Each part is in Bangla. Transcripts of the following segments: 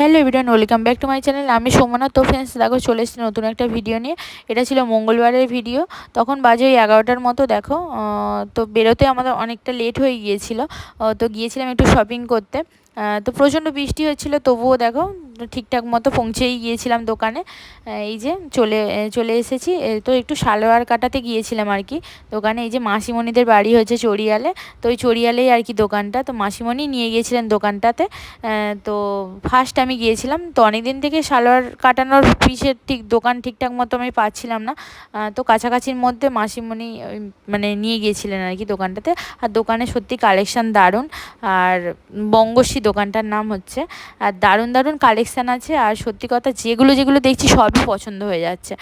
Hello everyone welcome back to my channel আমি সোমনা। তো ফ্রেন্ডস দেখো, চলে এসেছি নতুন একটা ভিডিও নিয়ে। এটা ছিল মঙ্গলবারের ভিডিও তখন বাজে ওই এগারোটার মতো, দেখো। তো বেরোতে আমাদের অনেকটা লেট হয়ে গিয়েছিল। তো গিয়েছিলাম একটু শপিং করতে। তো প্রচণ্ড বৃষ্টি হচ্ছিল, তবুও দেখো ঠিকঠাক মতো পৌঁছেই গিয়েছিলাম দোকানে। এই যে চলে চলে এসেছি। তো একটু সালোয়ার কাটাতে গিয়েছিলাম আর কি। দোকানে এই যে মাসিমণিদের বাড়ি হচ্ছে চড়িয়ালে। তো ওই চড়িয়ালেই আর কি দোকানটা। তো মাসিমণি নিয়ে গিয়েছিলেন দোকানটাতে। তো ফার্স্ট আমি গিয়েছিলাম। তো অনেক দিন থেকে সালোয়ার কাটানোর পিসের ঠিক, দোকান ঠিকঠাক মতো আমি পাচ্ছিলাম না। তো কাছাকাছির মধ্যে মাসিমণি মানে নিয়ে গিয়েছিলেন আর কি দোকানটাতে। আর দোকানে সত্যি কালেকশান দারুণ। আর বঙ্গশ্রী দোকানটার নাম হচ্ছে। আর দারুণ দারুণ কালেকশান আছে, আর সত্যি কথা যেগুলো যেগুলো দেখছি সবই পছন্দ হয়ে যাচ্ছে।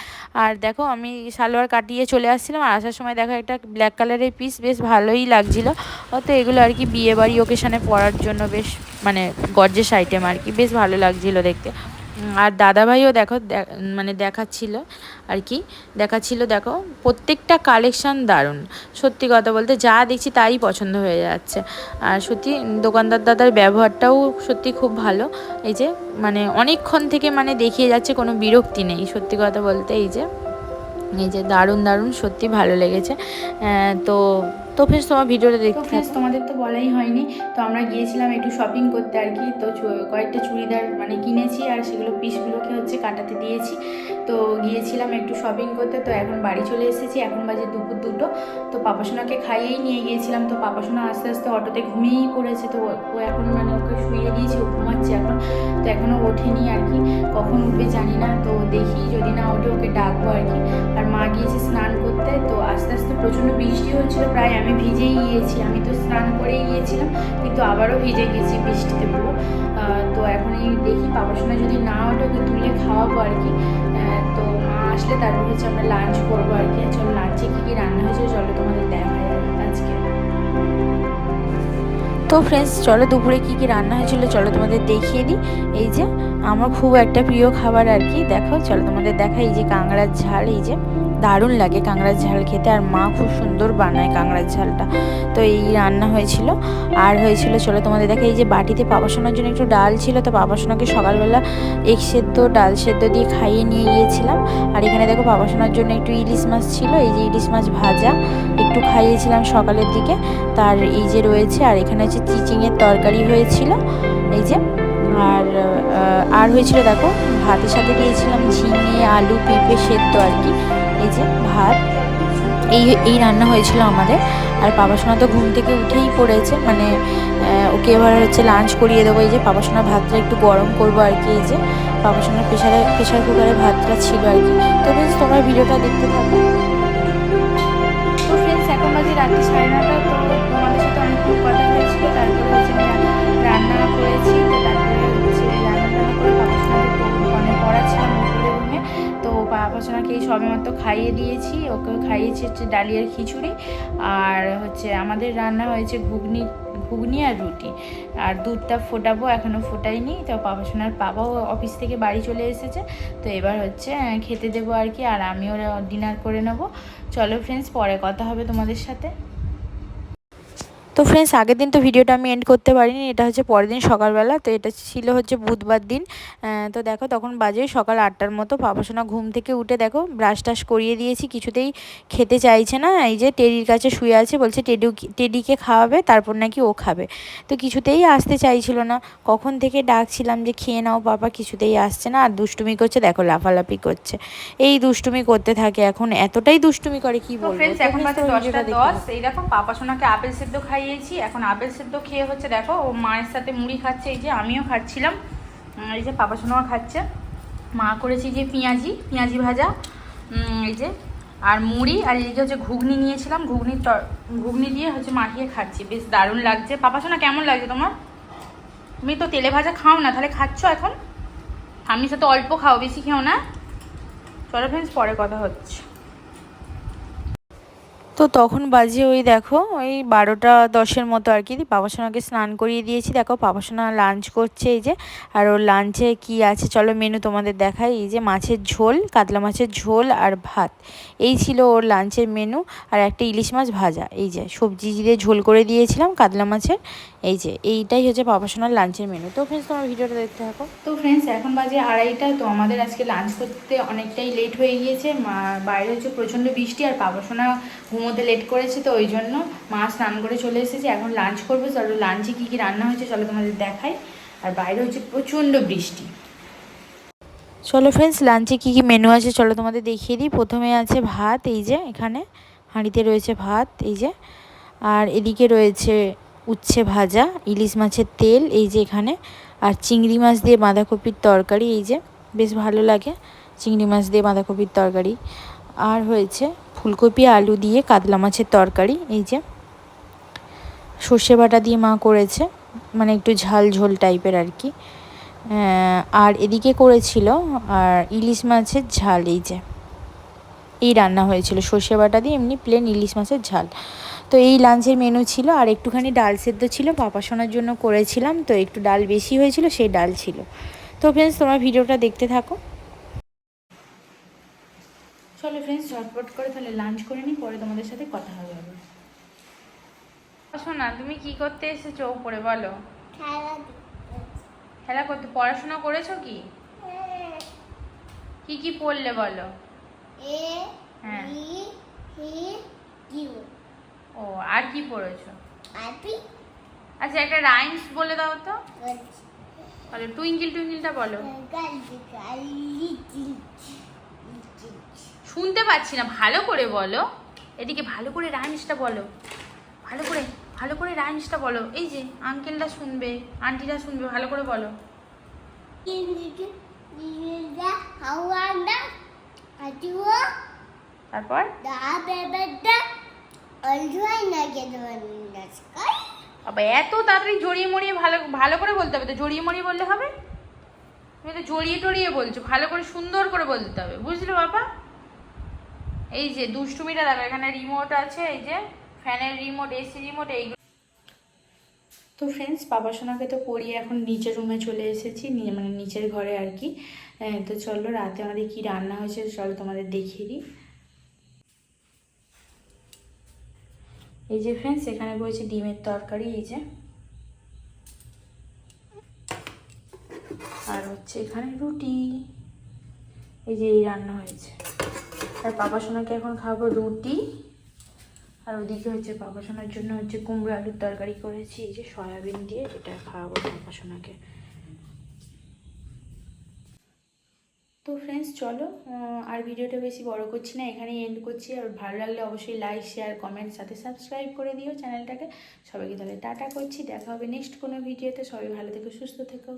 আর দেখো আমি সালোয়ার কাটিয়ে চলে আসছিলাম, আর আসার সময় দেখো একটা ব্ল্যাক কালারের পিস বেশ ভালোই লাগছিল। অত এগুলো আর কি বিয়ে বাড়ি ওকেশানে পরার জন্য বেশ মানে গর্জেস আইটেম আর কি, বেশ ভালো লাগছিল দেখতে। আর দাদাভাইও দেখো মানে দেখাচ্ছিল আর কি। দেখাচ্ছিল, দেখো, প্রত্যেকটা কালেকশন দারুণ। সত্যি কথা বলতে যা দেখছি তাই পছন্দ হয়ে যাচ্ছে। আর সত্যি, দোকানদার দাদার ব্যবহারটাও সত্যি খুব ভালো। এই যে মানে অনেকক্ষণ থেকে মানে দেখিয়ে যাচ্ছে, কোনো বিরক্তি নেই। সত্যি কথা বলতে এই যে এই যে দারুণ দারুণ সত্যি ভালো লেগেছে। তো তো ফ্রেন্ডস তোমার ভিডিওটা দেখতে ফ্রেন্ডস তোমাদের তো বলাই হয়নি। তো আমরা গিয়েছিলাম একটু শপিং করতে আর কি। তো কয়েকটা চুড়িদার মানে কিনেছি আর সেগুলো পিসগুলোকে হচ্ছে কাটাতে দিয়েছি। তো গিয়েছিলাম একটু শপিং করতে। তো এখন বাড়ি চলে এসেছি। এখন বাজে দুপুর দুটো। তো পাপাসোনাকে খাইয়েই নিয়ে গিয়েছিলাম। তো পাপাসোনা আস্তে আস্তে অটোতে ঘুমিয়েই পড়েছে। তো ও- ও এখন মানে ওকে শুয়ে দিয়েছি। ও ঘুমাচ্ছে এখন। তো এখনও ওঠেনি আর কি। কখন উঠবে জানি না। তো দেখি যদি না ওঠে ওকে ডাকবো আর কি। আর মা গিয়েছে স্নান করতে। তো আস্তে আস্তে প্রচণ্ড বৃষ্টি হচ্ছিল প্রায়। আমি ভিজেই গিয়েছি আমি তো স্নান করেই গিয়েছিলাম, কিন্তু আবারও ভিজে গেছি বৃষ্টিতে পুরো। তো এখন এই দেখি পাপাসোনা যদি না ওঠে ওকে তুলে খাওয়াবো আর কি। তো মা আসলে তারপর হচ্ছে আমরা লাঞ্চ করব আর কি। চলো লাঞ্চে কী কী রান্না হয়েছে চলো তোমাদের দেখা আজকে। তো ফ্রেন্ডস চলো দুপুরে কী কী রান্না হয়েছিল চলো তোমাদের দেখিয়ে দিই। এই যে, আমার খুব একটা প্রিয় খাবার আর কি, দেখো, চলো তোমাদের দেখা এই যে কাঁকড়ার ঝাল, এই যে। দারুণ লাগে কাঁকড়ার ঝাল খেতে আর মা খুব সুন্দর বানায় কাঁকড়ার ঝালটা। তো এই রান্না হয়েছিল। আর হয়েছিল, চলো তোমাদের দেখা এই যে বাটিতে পাপাসোনার জন্য একটু ডাল ছিল, তো পাপাসোনাকে সকালবেলা এক সেদ্ধ, ডাল সেদ্ধ দিয়ে খাইয়ে নিয়ে গিয়েছিলাম। আর এখানে দেখো পাপাসোনার জন্য একটু ইলিশ মাছ ছিল, এই যে ইলিশ মাছ ভাজা। একটু খাইয়েছিলাম সকালের দিকে। তার এই যে রয়েছে, আর এখানে হচ্ছে চিচিংয়ের তরকারি হয়েছিল, এই যে। আর আর হয়েছিল দেখো, ভাতের সাথে দিয়েছিলাম ঝিঙে, আলু, পেঁপে সেদ্ধ আর কি। এই যে ভাত, এই এই রান্না হয়েছিল আমাদের। আর পাপাসোনা তো ঘুম থেকে উঠেই পড়েছে মানে ওকে এবার হচ্ছে লাঞ্চ করিয়ে দেবো। এই যে পাপাসোনার ভাতটা একটু গরম করব আর কি, এই যে পাপাসোনার প্রেশারে প্রেশার কুকারে ভাতটা ছিল আর কি। তো বেশ, তোমার ভিডিওটা দেখতে থাকো। তো ফ্রেন্ডস এখন বাজে রাত্রি সাড়ে নটা, তো তোমাদের সাথে অনেকক্ষণ কথা হয়েছিল, তারপরে হচ্ছে রান্না করেছি, তো তারপরে সবেমাত্র খাইয়ে দিয়েছি। ওকে খাইয়েছি হচ্ছে ডালিয়ার খিচুড়ি। আর হচ্ছে আমাদের রান্না হয়েছে ঘুগনি ঘুগনি আর রুটি। আর দুধটা ফোটাবো এখনও ফোটাইনি। তো পাপা সোনার পাপাও অফিস থেকে বাড়ি চলে এসেছে। তো এবার হচ্ছে খেতে দেবো আর কি। আর আমিও ডিনার করে নেব। চলো ফ্রেন্ডস পরে কথা হবে তোমাদের সাথে। তো ফ্রেন্ডস আগের দিন তো ভিডিওটা আমি এন্ড করতে পারিনি এটা হচ্ছে পরের দিন সকালবেলা তো এটা ছিল হচ্ছে বুধবার দিন। তো দেখো তখন বাজে সকাল আটটার মতো পাপাসোনা ঘুম থেকে উঠে দেখো ব্রাশ টাশ করিয়ে দিয়েছি কিছুতেই খেতে চাইছে না এই যে টেডির কাছে শুয়ে আছে বলছে টেডু টেডিকে খাওয়াবে তারপর নাকি ও খাবে। তো কিছুতেই আসতে চাইছিল না কখন থেকে ডাকছিলাম যে খেয়ে নাও পাপা কিছুতেই আসছে না আর দুষ্টুমি করছে দেখো লাফালাফি করছে। এই দুষ্টুমি করতে থাকে এখন এতটাই দুষ্টুমি করে কি বলব? ফ্রেন্ডস এখন বাজে দশটা দশ এই দেখো পাপা সোনাকে আপেল সেদ্ধ খাইয়েছি এখন আপেল সেদ্ধ খেয়ে হচ্ছে দেখো, ও মায়ের সাথে মুড়ি খাচ্ছে, এই যে আমিও খাচ্ছিলাম। এই যে পাপা সোনাও খাচ্ছে। মা করেছি যে পেঁয়াজি পেঁয়াজি ভাজা এই যে, আর মুড়ি, আর এই যে হচ্ছে ঘুগনি নিয়েছিলাম। ঘুগনির ঘুগনি দিয়ে হচ্ছে মাখিয়ে খাচ্ছি। বেশ দারুণ লাগছে। পাপা সোনা, কেমন লাগছে তোমার? তুমি তো তেলে ভাজা খাও না, তাহলে খাচ্ছ এখন? আমি সাথে অল্প খাও, বেশি খেও না। চলো ফ্রেন্ডস পরে কথা হচ্ছে। তো তখন বাজে ওই দেখো, ওই বারোটা দশের মতো আর কি পাপাসোনাকে স্নান করিয়ে দিয়েছি। দেখো পাপাসোনা লাঞ্চ করছে এই যে, আর ওর লাঞ্চে কি আছে চলো মেনু তোমাদের দেখাই। এই যে মাছের ঝোল, কাতলা মাছের ঝোল আর ভাত। এই ছিল ওর লাঞ্চের মেনু আর একটা ইলিশ মাছ ভাজা। এই যে সবজি দিয়ে ঝোল করে দিয়েছিলাম কাতলা মাছের। এই যে এইটাই হচ্ছে পাপাসোনার লাঞ্চের মেনু তো ফ্রেন্ডস তোমার ভিডিওটা দেখতে থাকো। তো ফ্রেন্ডস এখন বাজে আড়াইটা, তো আমাদের আজকে লাঞ্চ করতে অনেকটাই লেট হয়ে গিয়েছে। বাইরে হচ্ছে প্রচণ্ড বৃষ্টি আর পাপাসোনা ঘুমোতে লেট করেছে তো ওই জন্য মা স্নান করে চলে এসেছে। এখন লাঞ্চ করব। চলো লাঞ্চে কী কী রান্না হয়েছে চলো তোমাদের দেখাই। আর বাইরে হচ্ছে প্রচণ্ড বৃষ্টি। চলো ফ্রেন্ডস লাঞ্চে কী কী মেনু আছে চলো তোমাদের দেখিয়ে দিই। প্রথমে আছে ভাত, এই যে এখানে হাঁড়িতে রয়েছে ভাত, এই যে। আর এদিকে রয়েছে উচ্ছে ভাজা, ইলিশ মাছের তেল, এই যে এখানে। আর চিংড়ি মাছ দিয়ে বাঁধাকপির তরকারি, এই যে। বেশ ভালো লাগে চিংড়ি মাছ দিয়ে বাঁধাকপির তরকারি। আর হয়েছে ফুলকপি, আলু দিয়ে কাতলা মাছের তরকারি, এই যে। সর্ষে বাটা দিয়ে মা করেছে মানে একটু ঝাল ঝোল টাইপের আর কি। আর এদিকে করেছিল, আর ইলিশ মাছের ঝাল, এই যে। এই রান্না হয়েছিল, সর্ষে বাটা দিয়ে এমনি প্লেন ইলিশ মাছের ঝাল। তো এই লাঞ্চের মেনু ছিল, আর একটুখানি ডাল সেদ্ধ ছিল পাপাসোনার জন্য করেছিলাম, তো একটু ডাল বেশি হয়েছিল, সেই ডাল ছিল। তো ফ্রেন্ডস তোমার ভিডিওটা দেখতে থাকো। চলো ফ্রেন্ডস ঝটপট করে তাহলে লাঞ্চ করে নিই পরে তোমাদের সাথে কথা হবে আবার। শোনা তুমি কি করতে এসেছ উপরে বলো? খেলা খেলা করতে পড়াশোনা করেছ কি? কি কি পড়লে বলো? এ হ্যাঁ। বি সি ও। আর কি পড়েছো? আপি আচ্ছা একটা রাইমস বলে দাও তো। বলো টুইঙ্কিল টুইঙ্কিলটা বলো। গালি গালি শুনতে পাচ্ছি না। ভালো করে বলো। এদিকে ভালো করে রাইমসটা বলো। ভালো করে ভালো করে রাইমসটা বলো। এই যে আঙ্কেলটা শুনবে আন্টিরা শুনবে, ভালো করে বলো। তারপর? আবার এত তাড়াতাড়ি জড়িয়ে মরিয়ে ভালো ভালো করে বলতে হবে তো। জড়িয়ে মরিয়ে বললে হবে? তুমি তো জড়িয়ে টড়িয়ে বলছো। ভালো করে সুন্দর করে বলতে হবে। বুঝলে বাবা? এই যে দুষ্টুমিটা দেখো এখানে রিমোট আছে এই যে ফ্যানের রিমোট এসি রিমোট এইগুলো। তো ফ্রেন্ডস বাবা সোনাকে তো পড়িয়ে এখন নিচের রুমে চলে এসেছি মানে নিচের ঘরে আর কি। হ্যাঁ, তো চলো রাতে আমাদের কি রান্না হয়েছে চলো তোমাদের দেখিয়ে দিই। এই যে ফ্রেন্ডস এখানে রয়েছে ডিমের তরকারি এই যে। আর হচ্ছে এখানে রুটি। এই যে এই রান্না হয়েছে। আর বাবা সোনাকে এখন খাব রুটি। আর ওদিকে হচ্ছে পাপা সোনার জন্য হচ্ছে কুমড়ো আলুর তরকারি করেছি, এই যে সয়াবিন দিয়ে এটা খাওয়াবো পাপা সোনাকে। তো ফ্রেন্ডস চলো আর ভিডিওটা বেশি বড় করছি না, এখানেই এন্ড করছি। আর ভালো লাগলে অবশ্যই লাইক শেয়ার কমেন্ট সাথে সাবস্ক্রাইব করে দিও চ্যানেলটাকে সবাইকে তাহলে টাটা করছি, দেখা হবে নেক্সট কোনো ভিডিওতে সবাই ভালো থেকো, সুস্থ থেকো।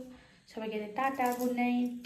সবাইকে টাটা গুড নাইট